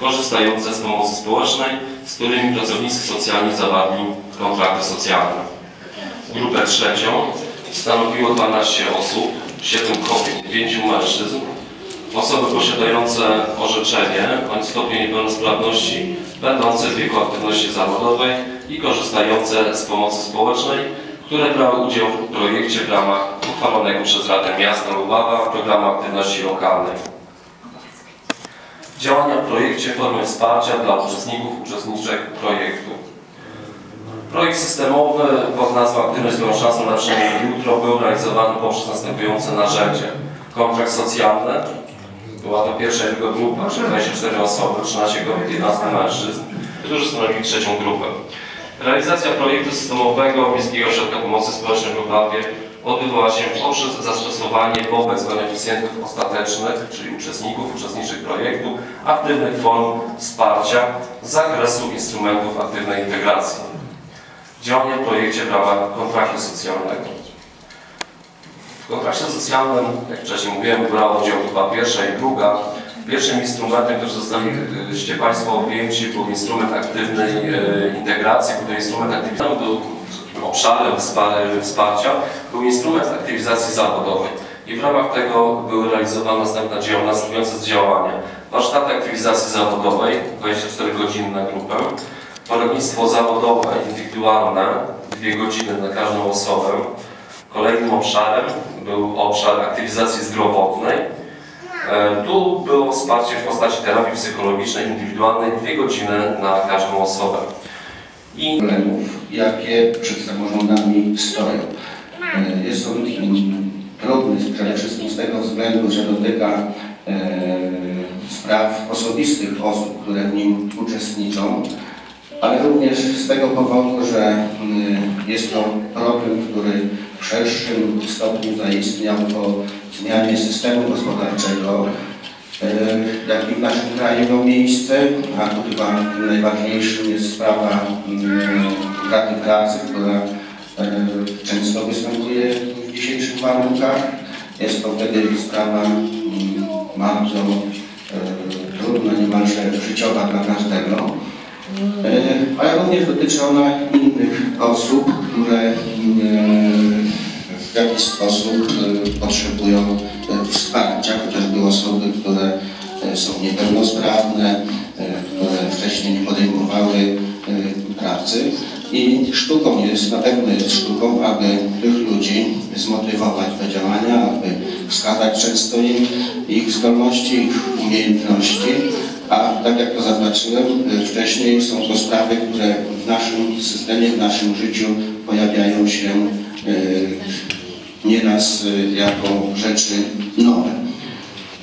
korzystające z pomocy społecznej, z którymi pracownicy socjalni zawarli kontrakty socjalne. Grupę trzecią stanowiło 12 osób, 7 kobiet i 5 mężczyzn. Osoby posiadające orzeczenie bądź stopień niepełnosprawności, będące w wieku aktywności zawodowej i korzystające z pomocy społecznej, które brały udział w projekcie w ramach uchwalonego przez Radę Miasta Lubawa programu aktywności lokalnej. Działania w projekcie w formie wsparcia dla uczestników, uczestniczek projektu. Projekt systemowy pod nazwą Aktywność z szansą na przynajmniej jutro był realizowany poprzez następujące narzędzie. Kontrakt socjalny, była to pierwsza druga grupa, czyli 24 osoby, 13 kobiet, 11 mężczyzn, którzy stanowili trzecią grupę. Realizacja projektu systemowego Miejskiego Ośrodka Pomocy Społecznej w Lubawie odbywała się poprzez zastosowanie wobec beneficjentów ostatecznych, czyli uczestników, uczestniczych projektu, aktywnych form wsparcia z zakresu instrumentów aktywnej integracji. Działania w projekcie w ramach kontraktu socjalnego. W kontrakcie socjalnym, jak wcześniej mówiłem, brała udział grupa pierwsza i druga. Pierwszym instrumentem, który zostaliście Państwo objęci, był instrument aktywnej e, integracji, był to instrument aktywizacji, był obszarem wspar- wsparcia, był instrument aktywizacji zawodowej. I w ramach tego były realizowane następujące działania. Warsztaty aktywizacji zawodowej, 24 godziny na grupę. Poradnictwo zawodowe, indywidualne, 2 godziny na każdą osobę. Kolejnym obszarem był obszar aktywizacji zdrowotnej. E, Tu było wsparcie w postaci terapii psychologicznej, indywidualnej, 2 godziny na każdą osobę. I problemów, jakie przed samorządami stoją. E, Jest on trudny przede wszystkim z tego względu, że dotyka e, spraw osobistych osób, które w nim uczestniczą, ale również z tego powodu, że jest to problem, który w szerszym stopniu zaistniał po zmianie systemu gospodarczego, e, jaki w naszym kraju miał miejsce, a tu chyba najważniejszym jest sprawa mm, utraty pracy, która e, często występuje w dzisiejszych warunkach. Jest to wtedy sprawa mm, bardzo e, trudna, niemalże życiowa dla każdego. Ale również dotyczy ona innych osób, które mm, jakiś sposób e, potrzebują e, wsparcia, chociażby osoby, które e, są niepełnosprawne, które wcześniej nie podejmowały pracy. I sztuką jest, na pewno jest sztuką, aby tych ludzi zmotywować do działania, aby wskazać często im ich zdolności, ich umiejętności, a tak jak to zaznaczyłem wcześniej, są to sprawy, które w naszym systemie, w naszym życiu pojawiają się e, nieraz e, jako rzeczy nowe.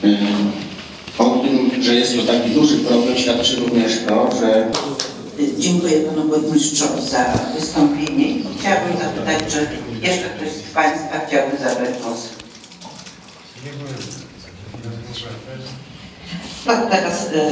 E, O tym, że jest to taki duży problem, świadczy również to, że Dziękuję panu burmistrzowi za wystąpienie. Chciałabym zapytać, czy jeszcze ktoś z państwa chciałby zabrać głos? No teraz e,